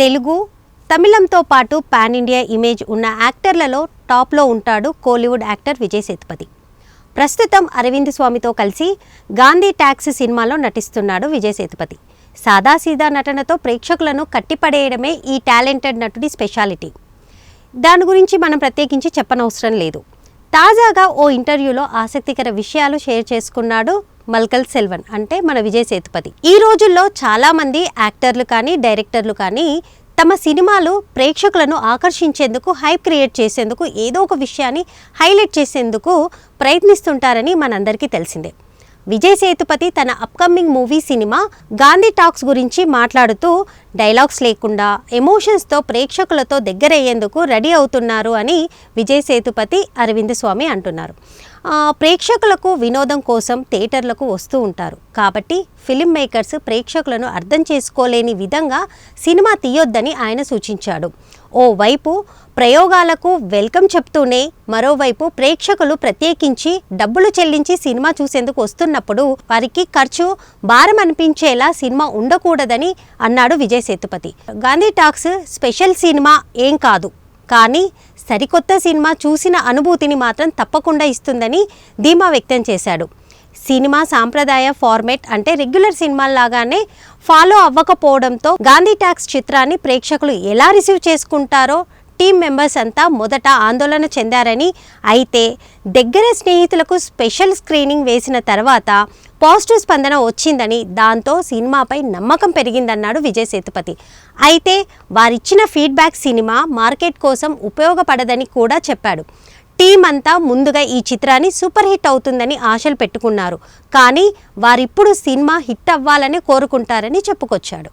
తెలుగు తమిళంతో పాటు pan India image ఉన్న యాక్టర్లలో టాప్లో ఉంటాడు కోలీవుడ్ యాక్టర్ విజయ్ సేతుపతి. ప్రస్తుతం అరవింద్ స్వామితో కలిసి గాంధీ ట్యాక్స్ సినిమాలో నటిస్తున్నాడు విజయ్ సేతుపతి. సాదాసీదా నటనతో ప్రేక్షకులను కట్టిపడేయడమే ఈ టాలెంటెడ్ నటుడి స్పెషాలిటీ. దాని గురించి మనం ప్రత్యేకించి చెప్పనవసరం లేదు. తాజాగా ఓ ఇంటర్వ్యూలో ఆసక్తికర విషయాలు షేర్ చేసుకున్నాడు మల్కల్ సెల్వన్ అంటే మన విజయ్ సేతుపతి. ఈ రోజుల్లో చాలామంది యాక్టర్లు కానీ డైరెక్టర్లు కానీ తమ సినిమాలు ప్రేక్షకులను ఆకర్షించేందుకు హైప్ క్రియేట్ చేసేందుకు ఏదో ఒక విషయాన్ని హైలైట్ చేసేందుకు ప్రయత్నిస్తుంటారని మనందరికీ తెలిసిందే. విజయ్ సేతుపతి తన upcoming movie cinema Gandhi talks గురించి మాట్లాడుతూ డైలాగ్స్ లేకుండా ఎమోషన్స్తో ప్రేక్షకులతో దగ్గరయ్యేందుకు రెడీ అవుతున్నారు అని విజయ్ సేతుపతి అరవింద్ స్వామి అంటున్నారు. ప్రేక్షకులకు వినోదం కోసం థియేటర్లకు వస్తూ ఉంటారు. కాబట్టి ఫిలిం మేకర్స్ ప్రేక్షకులను అర్థం చేసుకోలేని విధంగా సినిమా తీయొద్దని ఆయన సూచించాడు. ఓవైపు ప్రయోగాలకు వెల్కమ్ చెప్తూనే మరోవైపు ప్రేక్షకులు ప్రత్యేకించి డబ్బులు చెల్లించి సినిమా చూసేందుకు వస్తున్నప్పుడు వారికి ఖర్చు భారం అనిపించేలా సినిమా ఉండకూడదని అన్నాడు Vijay Sethupathi. Gandhi talks special cinema ఏం కాదు. కానీ సరికొత్త సినిమా చూసిన అనుభూతిని మాత్రం తప్పకుండా ఇస్తుందని ధీమా వ్యక్తం చేశాడు. సినిమా సాంప్రదాయ ఫార్మేట్ అంటే రెగ్యులర్ సినిమాల్లాగానే ఫాలో అవ్వకపోవడంతో గాంధీ ట్యాక్స్ చిత్రాన్ని ప్రేక్షకులు ఎలా రిసీవ్ చేసుకుంటారో టీం మెంబర్స్ అంతా మొదట ఆందోళన చెందారని అయితే దగ్గర స్నేహితులకు స్పెషల్ స్క్రీనింగ్ వేసిన తర్వాత పాజిటివ్ స్పందన వచ్చిందని దాంతో సినిమాపై నమ్మకం పెరిగిందన్నాడు విజయ్ సేతుపతి. అయితే వారిచ్చిన ఫీడ్బ్యాక్ సినిమా మార్కెట్ కోసం ఉపయోగపడదని కూడా చెప్పాడు. టీం అంతా ముందుగా ఈ చిత్రాన్ని సూపర్ హిట్ అవుతుందని ఆశలు పెట్టుకున్నారు. కానీ వారిప్పుడు సినిమా హిట్ అవ్వాలని కోరుకుంటారని చెప్పుకొచ్చాడు.